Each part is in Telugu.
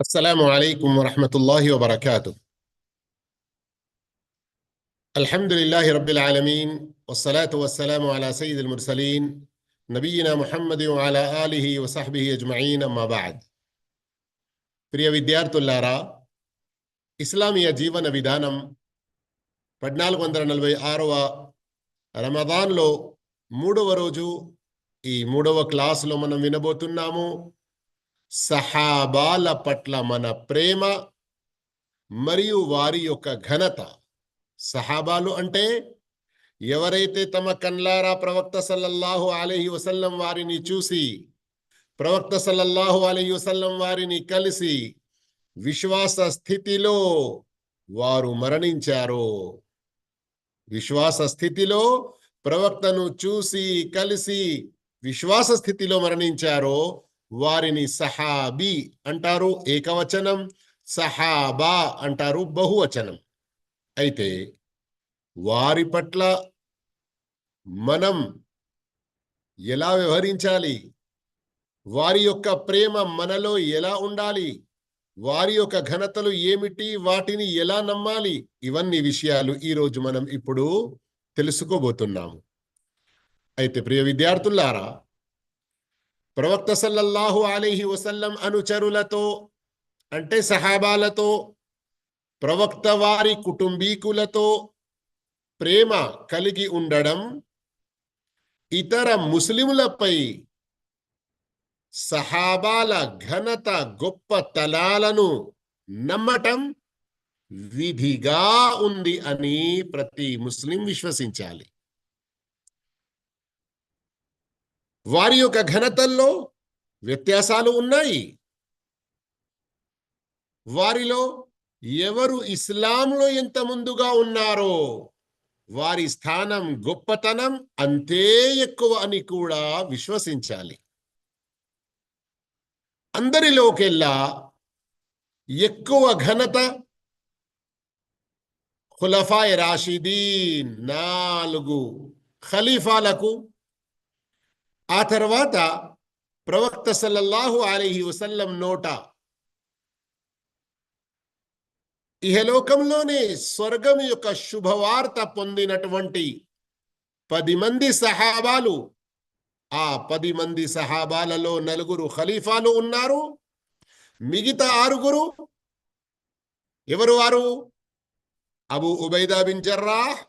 السلام عليكم ورحمة الله وبركاته الحمد لله رب العالمين والصلاة والسلام على سيد المرسلين نبينا محمد وعلى آله وصحبه أجمعين أما بعد ప్రియ విద్యార్థులారా ఇస్లామీయ జీవన విధానం పద్నాలుగు వందల నలభై ఆరవ రమదాన్లో మూడవ రోజు ఈ మూడవ క్లాసులో మనం వినబోతున్నాము సహాబాల పట్ల మన ప్రేమ మరియు వారి యొక్క ఘనత. సహాబాలు అంటే ఎవరైతే తమ కన్లారా ప్రవక్త సల్లల్లాహు అలహి వసల్లం వారిని చూసి ప్రవక్త సల్లల్లాహు అలహి వసల్లం వారిని కలిసి విశ్వాస స్థితిలో వారు మరణించారో. విశ్వాస స్థితిలో ప్రవక్తను చూసి కలిసి విశ్వాస స్థితిలో మరణించారో. వారిని సహాబీ అంటారు ఏకవచనం సహాబా అంటారు బహువచనం. అయితే వారి పట్ల మనం ఎలా వ్యవహరించాలి? వారి యొక్క ప్రేమ మనలో ఎలా ఉండాలి? వారి యొక్క ఘనతలు ఏమిటి? వాటిని ఎలా నమ్మాలి? ఇవన్నీ విషయాలు ఈరోజు మనం ఇప్పుడు తెలుసుకోబోతున్నాము. అయితే ప్రియ విద్యార్థులారా ప్రవక్త సల్లల్లాహు అలీహి వసల్లం అనుచరులతో అంటే సహాబాలతో ప్రవక్త వారి కుటుంబీకులతో ప్రేమ కలిగి ఉండడం ఇతర ముస్లిములపై సహాబాల ఘనత గొప్ప తలాలను నమ్మటం విధిగా ఉంది అని ప్రతి ముస్లిం విశ్వసించాలి. వారి యొక్క ఘనతల్లో వ్యత్యాసాలు ఉన్నాయి. వారిలో ఎవరు ఇస్లాంలో ఎంత ముందుగా ఉన్నారో వారి స్థానం గొప్పతనం అంతే ఎక్కువ అని కూడా విశ్వసించాలి. అందరిలోకెల్లా ఎక్కువ ఘనత ఖులఫాయ్ రాషిదీన్ నాలుగు ఖలీఫాలకు ఆ తర్వాత ప్రవక్త సల్లల్లాహు అలీహి వసల్లం నోట ఇహలోకంలోనే స్వర్గం యొక్క శుభవార్త పొందినటువంటి పది మంది సహాబాలు ఆ పది మంది సహాబాలలో నలుగురు ఖలీఫాలు ఉన్నారు. మిగతా ఆరుగురు ఎవరు వారు? Abu Ubaidah bin Jarrah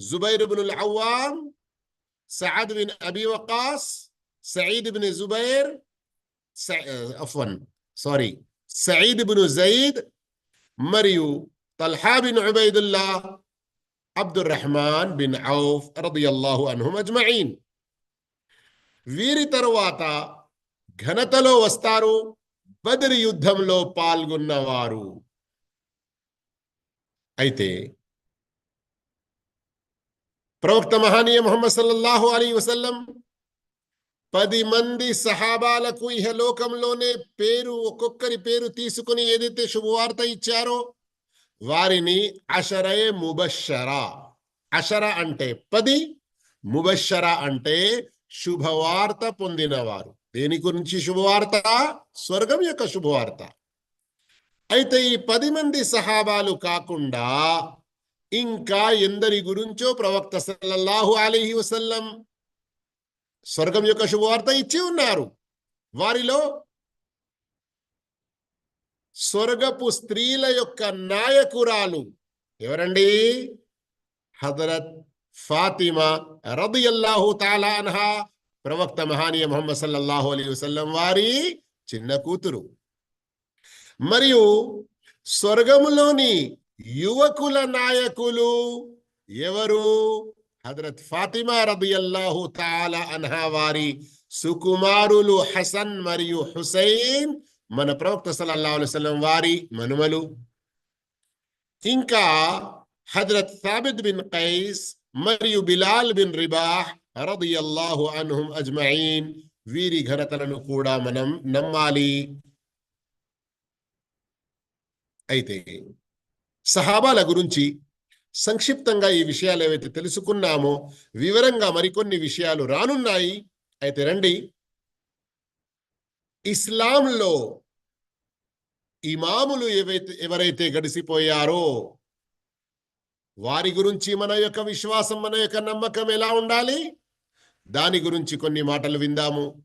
Zubair bin Awwam Saad bin Abi Waqqas Saeed bin Zubair అఫ్వన్ sorry Saeed bin Zaid మరియు Talha bin Ubaidullah Abdur Rahman bin Auf రదియల్లాహు అన్హుమ్ అజ్మఈన్ వీరి తరువాత ఘనతలో వస్తారు బదరి యుద్ధంలో పాల్గొన్నవారు. అయితే ప్రవక్త మహానీయ మొహమ్మద్ సల్లల్లాహు అలీ వసల్లం పది మంది సహాబాలకు ఇహలోకంలోనే పేరు ఒక్కొక్కరి పేరు తీసుకుని ఏదైతే శుభవార్త ఇచ్చారో వారిని అషరయే ముబషరా. అషర అంటే పది ముబషర అంటే శుభవార్త పొందినవారు. దేని గురించి శుభవార్త? స్వర్గం యొక్క శుభవార్త. అయితే ఈ పది మంది సహాబాలు కాకుండా ఇంకా ఎందరి గురించో ప్రవక్త సల్లల్లాహు అలీహి వసల్లం స్వర్గం యొక్క శుభవార్త ఇచ్చి ఉన్నారు. వారిలో స్వర్గపు స్త్రీల యొక్క నాయకురాలు ఎవరండి? హజరత్ ఫాతిమా రదియల్లాహు అల్లాహు అన్హా ప్రవక్త మహానీయ మొహమ్మద్ సల్లల్లాహు అలీ వసల్లం వారి చిన్న కూతురు. మరియు స్వర్గములోని యువకుల నాయకులు ఎవరు? హజరత్ ఫాతిమా రదియల్లాహు తాలా అన్హా వారి సుకుమారులు హసన్ మరియు హుసైన్ మన ప్రవక్త సల్లల్లాహు అలైవలం వారి మనుమలు. ఇంకా హజరత్ సాబిద్ బిన్ కైస్ మరియు బిలాల్ బిన్ రిబాహ్ రదియల్లాహు అన్హుం అజ్మఈన్ వీరి ఘనతలను కూడా మనం నమ్మాలి. అయితే సహాబాల గురించి సంక్షిప్తంగా ఈ విషయాలు ఏవైతే తెలుసుకున్నామో వివరంగా మరికొన్ని విషయాలు రానున్నాయి. అయితే రండి. ఇస్లాంలో ఇమాములు ఏవైతే ఎవరైతే గడిసిపోయారో వారి గురించి మన యొక్క విశ్వాసం మన యొక్క నమ్మకం ఎలా ఉండాలి? దాని గురించి కొన్ని మాటలు విందాము.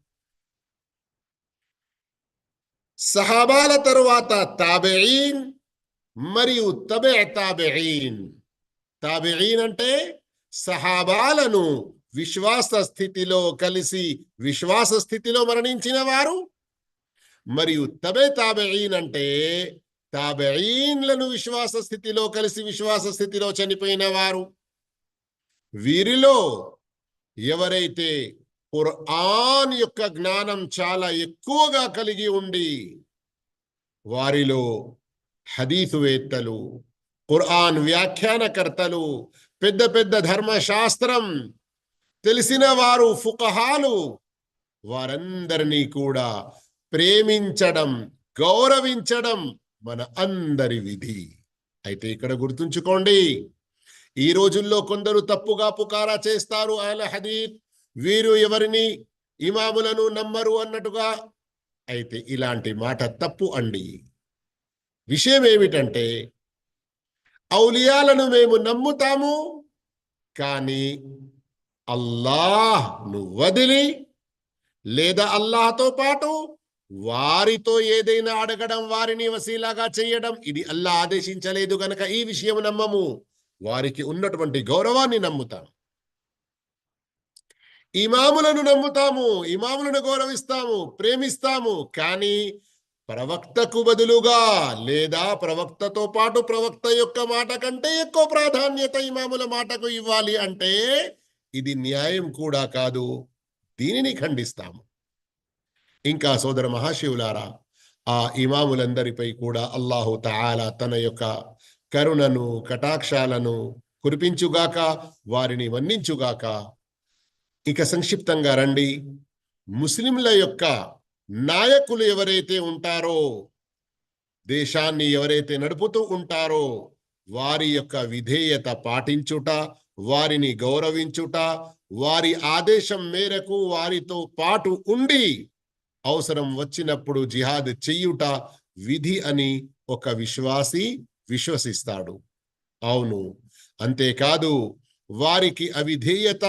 సహాబాల తరువాత తాబెయిన్ మరియు తబె తాబెయిన్. తాబెయిన్ అంటే సహాబాలను విశ్వాస స్థితిలో కలిసి విశ్వాస స్థితిలో మరణించిన వారు. మరియు తబే తాబెయిన్ అంటే తాబెయిన్లను విశ్వాస స్థితిలో కలిసి విశ్వాస స్థితిలో చనిపోయిన వారు. వీరిలో ఎవరైతే ఖుర్ఆన్ యొక్క జ్ఞానం చాలా ఎక్కువగా కలిగి ఉండి వారిలో హదీసువేత్తలు ఖురాన్ వ్యాఖ్యానకర్తలు పెద్ద పెద్ద ధర్మశాస్త్రం తెలిసిన వారు ఫుకహాలు వారందరినీ కూడా ప్రేమించడం గౌరవించడం మన అందరి విధి. అయితే ఇక్కడ గుర్తుంచుకోండి ఈ రోజుల్లో కొందరు తప్పుగా పుకారా చేస్తారు ఆల హదీత్ వీరు ఎవరిని ఇమాములను నమ్మరు అన్నట్టుగా? అయితే ఇలాంటి మాట తప్పు అండి. విషయం ఏమిటంటే ఔలియాలను మేము నమ్ముతాము కానీ అల్లాహ్ను వదిలి లేదా అల్లాహతో పాటు వారితో ఏదైనా అడగడం వారిని వసీలాగా చేయడం ఇది అల్లా ఆదేశించలేదు గనక ఈ విషయం నమ్మము. వారికి ఉన్నటువంటి గౌరవాన్ని నమ్ముతాం ఇమాములను నమ్ముతాము ఇమాములను గౌరవిస్తాము ప్రేమిస్తాము కానీ ప్రవక్తకు బదులుగా లేదా ప్రవక్తతో పాటు ప్రవక్త యొక్క మాట కంటే ఎక్కువ ప్రాధాన్యత ఇమాముల మాటకు ఇవ్వాలి అంటే ఇది న్యాయం కూడా కాదు. దీనిని ఖండిస్తాము. ఇంకా సోదర మహాశివులారా ఆ ఇమాములందరిపై కూడా అల్లాహు తాలా తన యొక్క కరుణను కటాక్షాలను కురిపించుగాక వారిని వర్ణించుగాక ఇక సంక్షిప్తంగా రండి. ముస్లింల యొక్క నాయకులు ఎవరైతే ఉంటారో దేశాన్ని ఎవరైతే నడుపుతూ ఉంటారో వారి యొక్క విధేయత పాటించుట వారిని గౌరవించుట వారి ఆదేశం మేరకు వారితో పాటు ఉండి అవసరం వచ్చినప్పుడు జిహాద్ చెయ్యుట విధి అని ఒక విశ్వాసి విశ్వసిస్తాడు. అవును అంతేకాదు వారికి అవిధేయత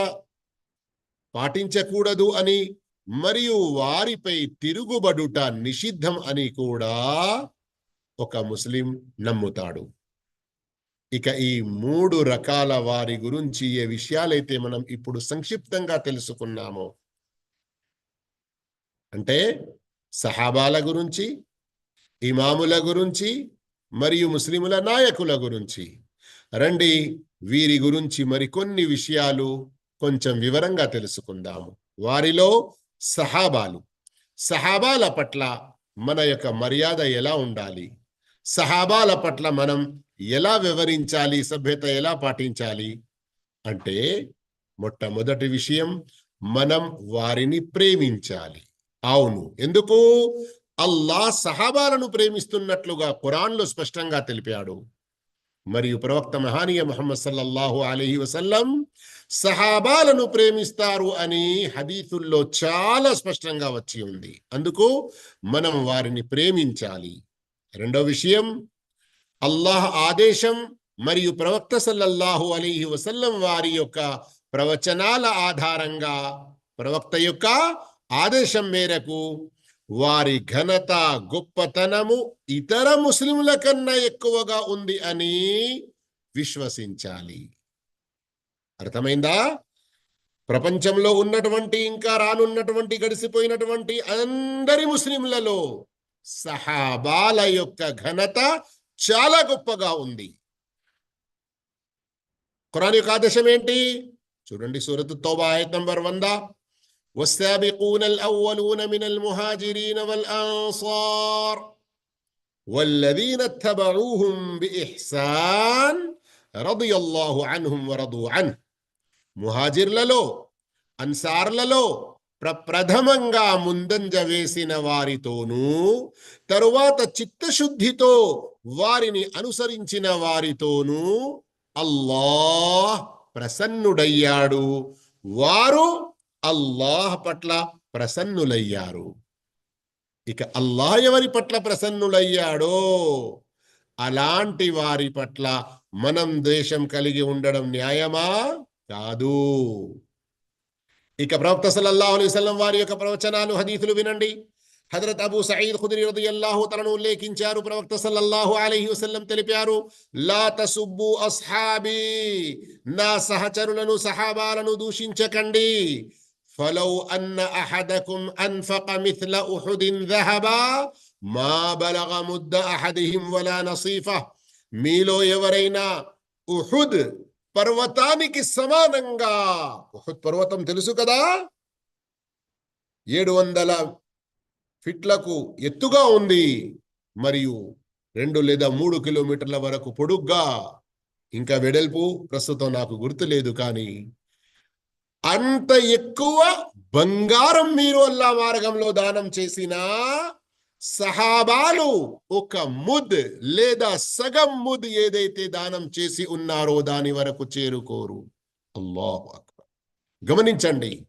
పాటించకూడదు అని మరియు వారిపై తిరుగుబడుట నిషిద్ధం అని కూడా ఒక ముస్లిం నమ్ముతాడు. ఇక ఈ మూడు రకాల వారి గురించి ఏ విషయాలైతే మనం ఇప్పుడు సంక్షిప్తంగా తెలుసుకున్నామో అంటే సహాబాల గురించి ఇమాముల గురించి మరియు ముస్లిముల నాయకుల గురించి. రండి వీరి గురించి మరికొన్ని విషయాలు కొంచెం వివరంగా తెలుసుకుందాము. వారిలో సహాబాలు. సహాబాల పట్ల మన యొక్క మర్యాద ఎలా ఉండాలి? సహాబాల పట్ల మనం ఎలా వివరించాలి సభ్యత ఎలా పాటించాలి? అంటే మొట్టమొదటి విషయం మనం వారిని ప్రేమించాలి. అవును. ఎందుకు? అల్లాహ్ సహాబాలను ప్రేమిస్తున్నట్లుగా ఖురాన్లో స్పష్టంగా తెలిపాడు. మరియు ప్రవక్త మహానీయ మహమ్మద్ సల్లల్లాహు అలైహి వసల్లం సహాబాలను ప్రేమిస్తారు అని హదీతుల్లో చాలా స్పష్టంగా వచ్చి ఉంది. అందుకు మనం వారిని ప్రేమించాలి. రెండో విషయం అల్లాహ్ ఆదేశం మరియు ప్రవక్త సల్లల్లాహు అలీహి వసల్లం వారి యొక్క ప్రవచనాల ఆధారంగా ప్రవక్త యొక్క ఆదేశం మేరకు వారి ఘనత గొప్పతనము ఇతర ముస్లింల కన్నా ఎక్కువగా ఉంది అని విశ్వసించాలి. అర్థమైందా ప్రపంచంలో ఉన్నటువంటి ఇంకా రానున్నటువంటి గడిసిపోయినటువంటి అందరి ముస్లింలలో సహాబాల యొక్క ఘనత చాలా గొప్పగా ఉంది ఖురాన్ యొక్క ఆదేశం ఏంటి చూడండి సూరత్ తోబా ఆయత్ నంబర్ వంద والسابقون الأولون من المهاجرين والأنصار والذين اتبعوهم بإحسان رضي الله عنهم ورضوا عنه ముహాజిర్లలో అన్సార్లలో ప్రప్రథమంగా ముందంజ వేసిన వారితోనూ తరువాత చిత్తశుద్ధితో వారిని అనుసరించిన వారితోనూ అల్లాహ్ ప్రసన్నుడయ్యాడు. వారు అల్లాహ్ పట్ల ప్రసన్నులయ్యారు. ఇక అల్లాహ్ ఎవరి పట్ల ప్రసన్నులయ్యాడో? అలాంటి వారి పట్ల మనం ద్వేషం కలిగి ఉండడం న్యాయమా? కాదు ఇక ప్రవక్త సల్లల్లాహు అలైహి వసల్లం వారి యొక్క ప్రవచనాలు హదీసులు వినండి హజరత్ అబూ సయీద్ ఖుదరి రదియల్లాహు తలను ఉల్లేఖించారు ప్రవక్త సల్లల్లాహు అలైహి వసల్లం తెలిపారు లా తసుబ్బు అస్హాబీ నా సహచరులను సహాబాలను దూషించకండి ఫలౌ అన్న అహదకుం అన్ఫక మిథ్ల ఉహుదిన్ ذهبا మా బలగ ముద్ద అహదిహిం వలా నసీఫ మీలో ఎవరైనా ఉహుద్ పర్వతానికి సమానంగా. బృహత్ పర్వతం తెలుసు కదా? ఏడు వందల ఫిట్లకు ఎత్తుగా ఉంది. మరియు రెండు లేదా మూడు కిలోమీటర్ల వరకు పొడుగ్గా. ఇంకా వెడల్పు ప్రస్తుతం నాకు గుర్తులేదు కానీ అంత ఎక్కువ బంగారం మీరు అల్లా మార్గంలో దానం చేసినా సహాబాలు ఒక ముద్ లేదా సగం ముద్ ఏదైతే దానం చేసి ఉన్నారో దాని వరకు చేరుకోరు. అల్లాహు అక్బర్. గమనించండి.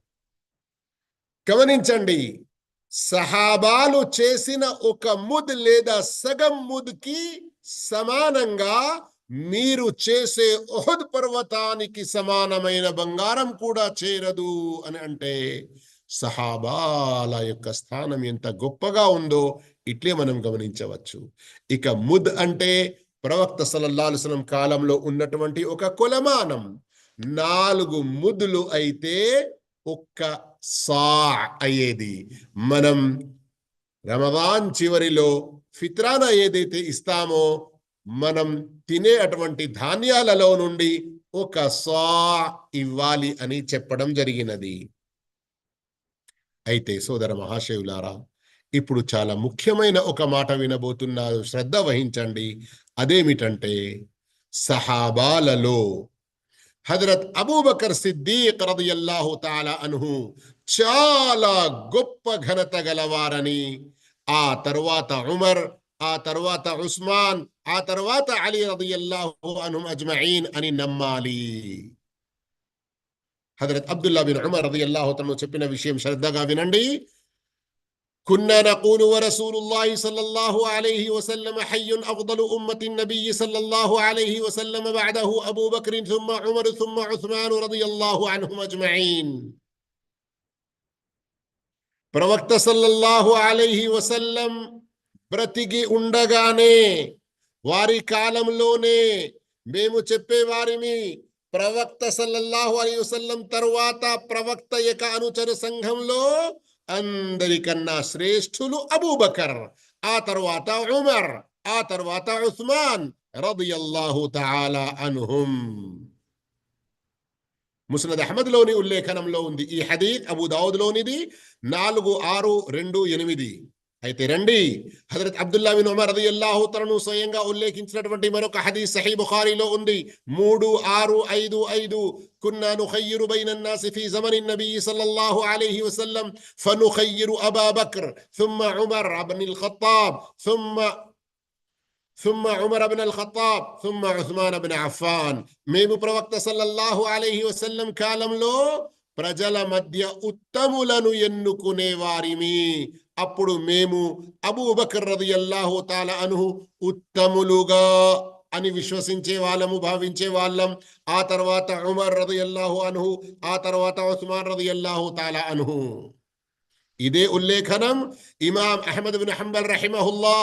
గమనించండి. సహాబాలు చేసిన ఒక ముద్ లేదా సగం ముద్కి సమానంగా మీరు చేసే ఒహద్ పర్వతానికి సమానమైన బంగారం కూడా చేరదు అని అంటే సహాబాల యొక్క స్థానం ఎంత గొప్పగా ఉందో ఇట్లే మనం గమనించవచ్చు. ఇక ముద్ అంటే ప్రవక్త సలల్లాహుస్లం కాలంలో ఉన్నటువంటి ఒక కొలమానం. నాలుగు ముద్దులు అయితే ఒక్క సా అయ్యేది. మనం రమదాన్ చివరిలో ఫిత్రాన ఏదైతే ఇస్తామో మనం తినే అటువంటి ధాన్యాలలో నుండి ఒక సా ఇవ్వాలి అని చెప్పడం జరిగినది. అయితే సోదర మహాశివులారా ఇప్పుడు చాలా ముఖ్యమైన ఒక మాట వినబోతున్నారు శ్రద్ధ వహించండి. అదేమిటంటే సహాబాలలో హజరత్ అబూబకర్ సిద్దీక్ రదియల్లాహు తాలా అనుహు చాలా గొప్ప ఘనత గలవారని ఆ తర్వాత ఉమర్ ఆ తర్వాత ఉస్మాన్ ఆ తర్వాత అలీ రదియల్లాహు అను అజ్మయీన్ అని నమ్మాలి. హజరత్ అబ్దుల్లా బిన్ ఉమర్ రదియల్లాహు తను చెప్పిన విషయం శ్రద్ధగా వినండి كنا نقول ورسول الله صلى الله عليه وسلم حي أفضل أمة النبي صلى الله عليه وسلم بعده أبو بكر ثم عمر ثم عثمان رضي الله عنهم أجمعين ప్రవక్త సల్లల్లాహు అలైహి వసల్లం బ్రతికి ఉండగానే వారి కాలంలోనే మేము చెప్పేవారిని ప్రవక్త సల్లల్లాహు అలీ వసల్లం తరువాత ప్రవక్త యొక్క అనుచరు సంఘంలో అందరికన్నా శ్రేష్ఠులు అబూబకర్ ఆ తర్వాత ఉమర్ ఆ తర్వాత ఉస్మాన్ రబియల్లాహు తాలా అనుహుం. ముసనద్ అహ్మద్లోని ఉల్లేఖనంలో ఉంది ఈ హదీద్ అబు దావుద్ లోనిది నాలుగు ఆరు రెండు ఎనిమిది. అయితే రండి హజరత్ అబ్దుల్లా బిన్ ఉమర్ రదియల్లాహు తనను స్వయంగా ఉల్లేఖించినటువంటి మరొక హదీస్ సహీ బుఖారీలో ఉంది మూడు ఆరు ఐదు ఐదు كنا نخير بين الناس في زمن النبي صلى الله عليه وسلم فنخير أبا بكر ثم عمر بن الخطاب ثم ثم عمر بن الخطاب ثم عثمان بن عفان మేము ప్రవక్త సల్లల్లాహు అలైహి వసల్లం కాలంలో ప్రజల మధ్య ఉత్తములను ఎన్నుకునే వారిమి అప్పుడు మేము అబూబకర్ రదియల్లాహు తాల అనుహు ఉత్తములుగా అని విశ్వసించే వాళ్ళము భావించే వాళ్ళం. ఆ తర్వాత ఉమర్ రదియల్లాహు అనుహు ఆ తర్వాత ఉస్మాన్ రదియల్లాహు తాల అనుహు. ఇదే ఉల్లేఖనం ఇమాం అహ్మద్ బిన్ హంబల్ రహిమహుల్లా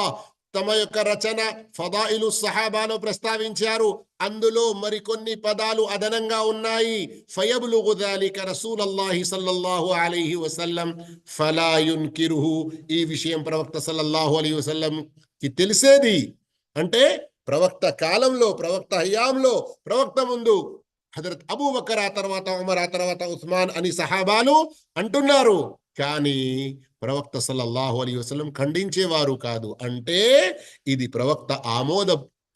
తమ యొక్క రచన ఫదాయిలు సహాబాలో ప్రస్తావించారు. అందులో మరికొన్ని పదాలు అదనంగా ఉన్నాయి. ఫయబులు గుదాలిక రసూలల్లాహి సల్లల్లాహు అలీహి వసల్లం ఫలాయున్ కిరుహు ఈ విషయం ప్రవక్త సల్లల్లాహు అలీ వసల్లం కి తెలిసేది అంటే ప్రవక్త కాలంలో ప్రవక్త హయాంలో ప్రవక్త ముందు హజరత్ అబూబకర్ ఆ తర్వాత ఉమర్ ఆ తర్వాత ఉస్మాన్ అని సహాబాలు అంటున్నారు. కానీ ప్రవక్త సల్లల్లాహు అలీ వసలం ఖండించేవారు కాదు. అంటే ఇది ప్రవక్త ఆమోద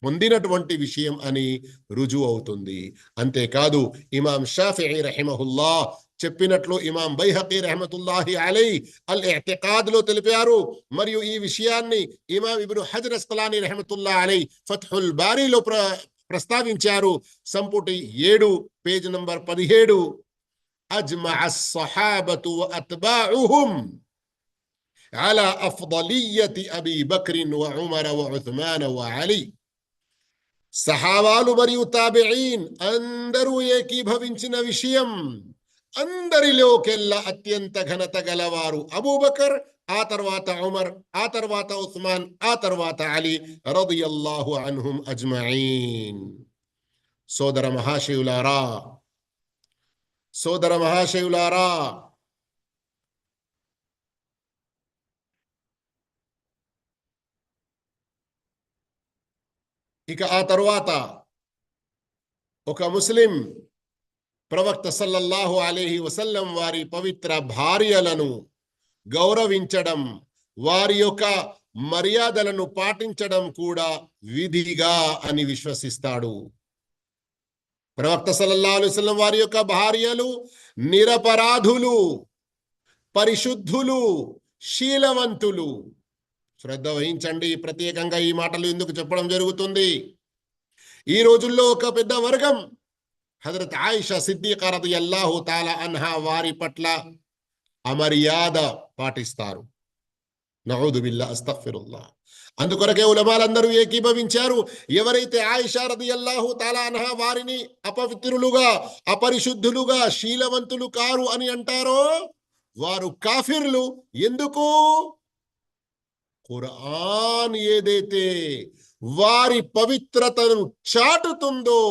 పొందినటువంటి విషయం అని రుజువు అవుతుంది. అంతేకాదు ఇమాం షాఫీ రహిమహుల్లా చెప్పినట్లు ఇమాం బైహకి రహమతుల్లాహి అలై అల్ ఇహ్తికాద్లో తెలిపారు. మరియు ఈ విషయాన్ని ఇమాం ఇబ్ను హజర్ అస్కలాని రహమతుల్లా అలై ఫత్హుల్ బారీలో ప్ర ప్రస్తావించారు. సంపుటి ఏడు పేజ్ నంబర్ పదిహేడు. అజ్మా సహాబతు అత్బాహుం على أفضلية أبي بكر وعمر وعثمان وعلي సహాబాలు మరియు తాబిఈన్ అందరూ ఏకీభవించిన విషయం అందరిలోకెల్లా అత్యంత ఘనత గలవారు అబూబకర్ ఆ తర్వాత ఉమర్ ఆ తర్వాత ఉస్మాన్ ఆ తర్వాత అలీ రదియల్లాహు అన్హుం అజ్మఈన్ సోదర మహాశివులారా సోదర మహాశివులారా ఇక ఆ తరువాత ఒక ముస్లిం ప్రవక్త సల్లల్లాహు అలీహి వసల్లం వారి పవిత్ర భార్యలను గౌరవించడం వారి యొక్క మర్యాదలను పాటించడం కూడా విధిగా అని విశ్వసిస్తాడు. ప్రవక్త సల్లల్లా అలైహి వారి యొక్క భార్యలు నిరపరాధులు పరిశుద్ధులు శీలవంతులు శ్రద్ధ వహించండి. ప్రత్యేకంగా ఈ మాటలు ఎందుకు చెప్పడం జరుగుతుంది. ఈ రోజుల్లో ఒక పెద్ద వర్గం హజరత్ ఆయిషా సిద్దిక అల్లాహు తాలా అన్హా వారి పట్ల అమర్యాద పాటిస్తారు. నౌదు అస్తఫిరుల్లా అందుకొరకే ఉలమాలందరూ ఏకీభవించారు. ఎవరైతే ఆయిషా రదియల్లాహు తాలా అన్హా వారిని అపవిత్రులుగా అపరిశుద్ధులుగా శీలవంతులు కారు అని అంటారో వారు కాఫిర్లు. ఎందుకు? ఖురాన్ ఏదైతే వారి పవిత్రతను చాటుతుందో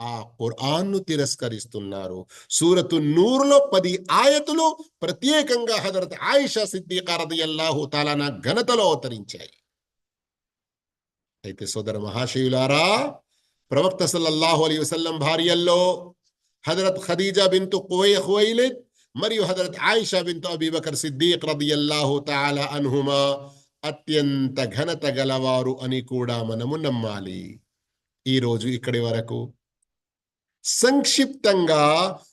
ఆ ఖురాన్ను తిరస్కరిస్తున్నారు. సూరతు నూరులో పది ఆయతులు ప్రత్యేకంగా హజరత్ ఆయిషా సిద్దికా అల్లాహు తాలానా ఘనతలో అవతరించాయి. అయితే సోదర మహాశయులారా ప్రవక్త సల్లల్లాహు అలీ వసల్లం భార్యల్లో హజరత్ ఖదీజా బింతు కువై హువైలిద్ మరియు హజరత్ ఆయిషా బింతు అబీబకర్ సిద్దీక్ రదియల్లాహు తాలా అన్హుమా అత్యంత ఘనత గలవారు అని కూడా మనము నమ్మాలి. ఈరోజు ఇక్కడి వరకు సంక్షిప్తంగా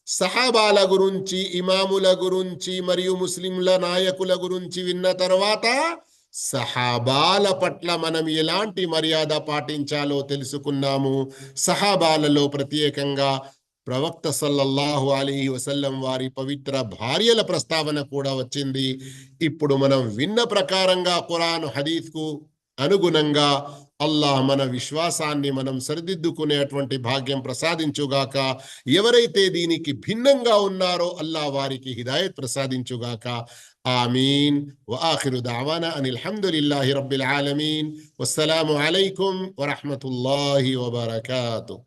సహాబాల గురించి ఇమాముల గురించి మరియు ముస్లింల నాయకుల గురించి విన్న తర్వాత సహాబాల పట్ల మనం ఎలాంటి మర్యాద పాటించాలో తెలుసుకున్నాము. సహాబాలలో ప్రత్యేకంగా ప్రవక్త సల్లల్లాహు అలీ వసల్లం వారి పవిత్ర భార్యల ప్రస్తావన కూడా వచ్చింది. ఇప్పుడు మనం విన్న ప్రకారంగా ఖురాన్ హదీఫ్కు అనుగుణంగా అల్లాహ్ మన విశ్వాసాన్ని మనం సరిదిద్దుకునేటువంటి భాగ్యం ప్రసాదించుగాక ఎవరైతే దీనికి భిన్నంగా ఉన్నారో అల్లాహ్ వారికి హిదాయత్ ప్రసాదించుగాక ఆమీన్. వాఖిరు దావానా అనిల్ హమ్దులిల్లాహి రబ్బిల్ ఆలమీన్. వస్సలాము అలైకుం వరహ్మతుల్లాహి వబరకాతుహు